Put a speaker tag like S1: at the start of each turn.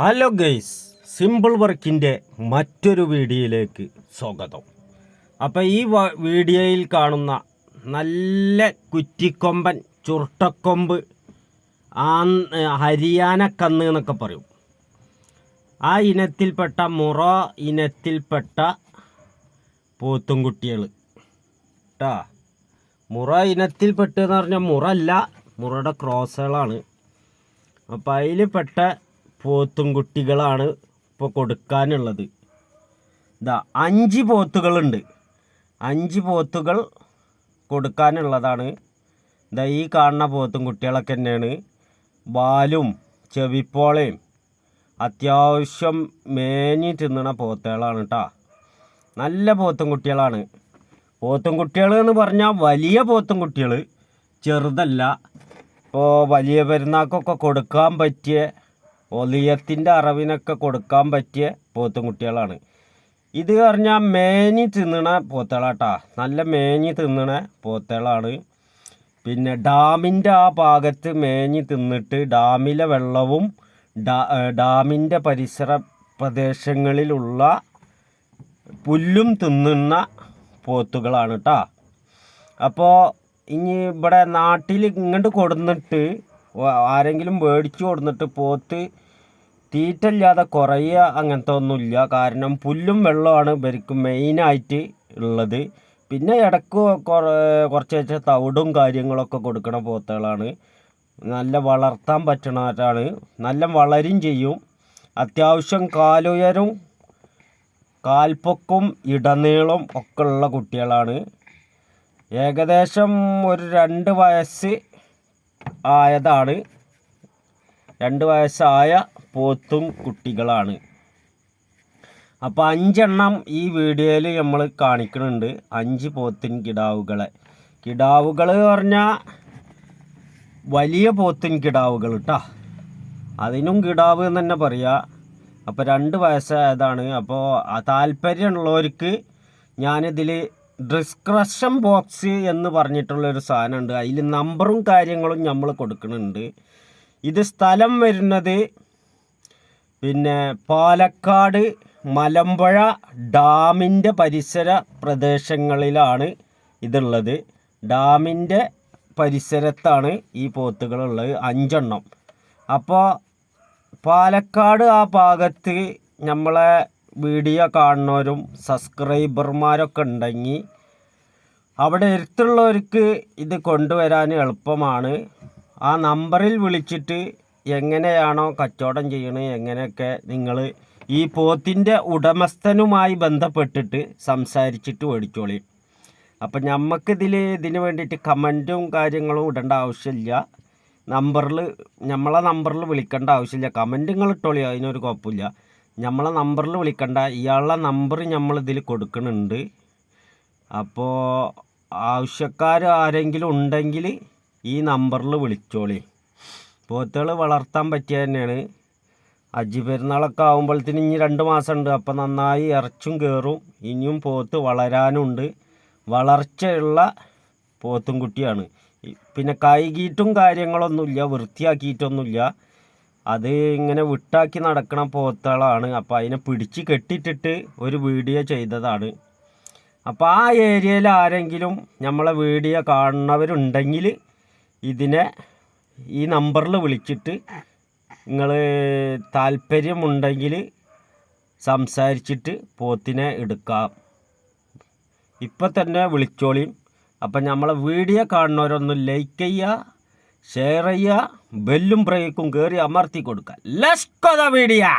S1: Hello guys simple വർക്കിന്റെ മറ്റൊരു വീഡിയോയിലേക്ക് സ്വാഗതം. അപ്പോൾ ഈ വീഡിയോയിൽ കാണുന്ന നല്ല കുറ്റിക്കൊമ്പൻ ചുരുട്ടക്കൊമ്പ് ആ ഹരിയാന കന്ന് എന്നൊക്കെ പറയും. ആ ഇനത്തിൽപ്പെട്ട മുറ ഇനത്തിൽപ്പെട്ട പോത്തുംകുട്ടികൾ. കേട്ടാ മുറ ഇനത്തിൽപ്പെട്ടെന്ന് പറഞ്ഞാൽ മുറ അല്ല മുറയുടെ ക്രോസുകളാണ്. അപ്പം അതിൽ പെട്ട പോത്തും കുട്ടികളാണ് ഇപ്പോൾ കൊടുക്കാനുള്ളത്. ഇതാ അഞ്ച് പോത്തുകളുണ്ട്. അഞ്ച് പോത്തുകൾ കൊടുക്കാനുള്ളതാണ്. ഇതാ ഈ കാണുന്ന പോത്തും കുട്ടികളൊക്കെ തന്നെയാണ്. ബാലും ചെവിപ്പോളയും അത്യാവശ്യം മേഞ്ഞി തിന്നണ പോത്തുകളാണ് കേട്ടോ നല്ല പോത്തും കുട്ടികളാണ്. പോത്തും കുട്ടികൾ എന്ന് പറഞ്ഞാൽ വലിയ പോത്തും കുട്ടികൾ ചെറുതല്ല. ഇപ്പോൾ വലിയ പെരുന്നാൾക്കൊക്കെ കൊടുക്കാൻ പറ്റിയ ഒലിയത്തിന്റെ അറവിനൊക്കെ കൊടുക്കാൻ പറ്റിയ പോത്തും കുട്ടികളാണ് ഇത് പറഞ്ഞാൽ മേഞ്ഞി തിന്നണ പോത്തുകളാട്ടാ. നല്ല മേഞ്ഞി തിന്നണ പോത്തുകളാണ്. പിന്നെ ഡാമിന്റെ ആ ഭാഗത്ത് മേഞ്ഞി തിന്നിട്ട് ഡാമിലെ വെള്ളവും ഡാ ഡാമിന്റെ പരിസര പ്രദേശങ്ങളിലുള്ള പുല്ലും തിന്നുന്ന പോത്തുകളാണ് കേട്ടോ അപ്പോൾ ഇനി ഇവിടെ നാട്ടിൽ ഇങ്ങോട്ട് കൊടുന്നിട്ട് ആരെങ്കിലും മേടിച്ചു കൊടുന്നിട്ട് പോത്ത് തീറ്റല്ലാതെ കുറയുക അങ്ങനത്തെ ഒന്നുമില്ല. കാരണം പുല്ലും വെള്ളമാണ് ഇവർക്ക് മെയിനായിട്ട് ഉള്ളത്. പിന്നെ ഇടയ്ക്ക് കുറച്ച് വെച്ച തവിടും കാര്യങ്ങളൊക്കെ കൊടുക്കണ പോത്തുകളാണ്. നല്ല വളർത്താൻ പറ്റണവരാണ്. നല്ല വളരും ചെയ്യും. അത്യാവശ്യം കാലുയരും കാൽപ്പൊക്കും ഇടനീളം ഒക്കെ ഉള്ള കുട്ടികളാണ്. ഏകദേശം ഒരു രണ്ട് വയസ്സ് ആയതാണ്. രണ്ട് വയസ്സായ പോത്തും കുട്ടികളാണ്. അപ്പോൾ അഞ്ചെണ്ണം ഈ വീഡിയോയിൽ നമ്മൾ കാണിക്കുന്നുണ്ട്. അഞ്ച് പോത്തിൻ കിടാവുകളെ. കിടാവുകൾ പറഞ്ഞാൽ വലിയ പോത്തിൻ കിടാവുകൾ കേട്ടോ അതിനും കിടാവ് എന്ന് തന്നെ പറയുക അപ്പോൾ രണ്ട് വയസ്സായതാണ്. അപ്പോൾ താല്പര്യമുള്ളവർക്ക് ഞാനിതിൽ ഡിസ്ക്രിപ്ഷൻ ബോക്സ് എന്ന് പറഞ്ഞിട്ടുള്ളൊരു സാധനമുണ്ട്. അതിൽ നമ്പറും കാര്യങ്ങളും നമ്മൾ കൊടുക്കുന്നുണ്ട്. ഇത് സ്ഥലം വരുന്നത് പിന്നെ പാലക്കാട് മലമ്പുഴ ഡാമിന്റെ പരിസര പ്രദേശങ്ങളിലാണ് ഇതുള്ളത്. ഡാമിന്റെ പരിസരത്താണ് ഈ പോത്തുകളുള്ളത്. അഞ്ചെണ്ണം. അപ്പോൾ പാലക്കാട് ആ ഭാഗത്ത് നമ്മളെ വീഡിയോ കാണുന്നവരും സബ്സ്ക്രൈബർമാരൊക്കെ ഉണ്ടെങ്കിൽ അവിടെ അടുത്തുള്ളവർക്ക് ഇത് കൊണ്ടുവരാൻ എളുപ്പമാണ്. ആ നമ്പറിൽ വിളിച്ചിട്ട് എങ്ങനെയാണോ കച്ചവടം ചെയ്യണത് എങ്ങനെയൊക്കെ നിങ്ങൾ ഈ പോത്തിന്റെ ഉടമസ്ഥനുമായി ബന്ധപ്പെട്ടിട്ട് സംസാരിച്ചിട്ട് മേടിച്ചോളി. അപ്പം നമുക്കിതിൽ ഇതിന് വേണ്ടിയിട്ട് കമന്റും കാര്യങ്ങളും ഇടേണ്ട ആവശ്യമില്ല. നമ്പറിൽ നമ്മളെ നമ്പറിൽ വിളിക്കേണ്ട ആവശ്യമില്ല. കമന്റുകൾ ഇട്ടോളി അതിനൊരു കുഴപ്പമില്ല. നമ്മളെ നമ്പറിൽ വിളിക്കണ്ട. ഇയാളുടെ നമ്പർ നമ്മൾ ഇതിൽ കൊടുക്കുന്നുണ്ട് അപ്പോൾ ആവശ്യക്കാർ ആരെങ്കിലും ഉണ്ടെങ്കിൽ ഈ നമ്പറിൽ വിളിച്ചോളി. പോത്തുകൾ വളർത്താൻ പറ്റിയ തന്നെയാണ്. അജി പെരുന്നാളൊക്കെ ആകുമ്പോഴത്തേന് ഇനി രണ്ട് മാസമുണ്ട്. അപ്പോൾ നന്നായി ഇറച്ചും കയറും ഇനിയും പോത്ത് വളരാനുണ്ട്. വളർച്ചയുള്ള പോത്തും കുട്ടിയാണ്. പിന്നെ കൈകീറ്റും കാര്യങ്ങളൊന്നുമില്ല. വൃത്തിയാക്കിയിട്ടൊന്നുമില്ല. അത് ഇങ്ങനെ വിട്ടാക്കി നടക്കണ പോത്തകളാണ് അപ്പോൾ അതിനെ പിടിച്ച് കെട്ടിയിട്ടിട്ട് ഒരു വീഡിയോ ചെയ്തതാണ്. അപ്പോൾ ആ ഏരിയയിൽ ആരെങ്കിലും നമ്മളെ വീഡിയോ കാണുന്നവരുണ്ടെങ്കിൽ ഇതിനെ ഈ നമ്പറിൽ വിളിച്ചിട്ട് നിങ്ങൾ താല്പര്യമുണ്ടെങ്കിൽ സംസാരിച്ചിട്ട് പോത്തിനെ എടുക്കാം. ഇപ്പം തന്നെ വിളിച്ചോളിയും അപ്പം നമ്മളെ വീഡിയോ കാണുന്നവരൊന്ന് ലൈക്ക് ചെയ്യുക ഷെയർ ചെയ്യുക ബെല്ലും ബ്രേക്കും കയറി അമർത്തി കൊടുക്കുക. The video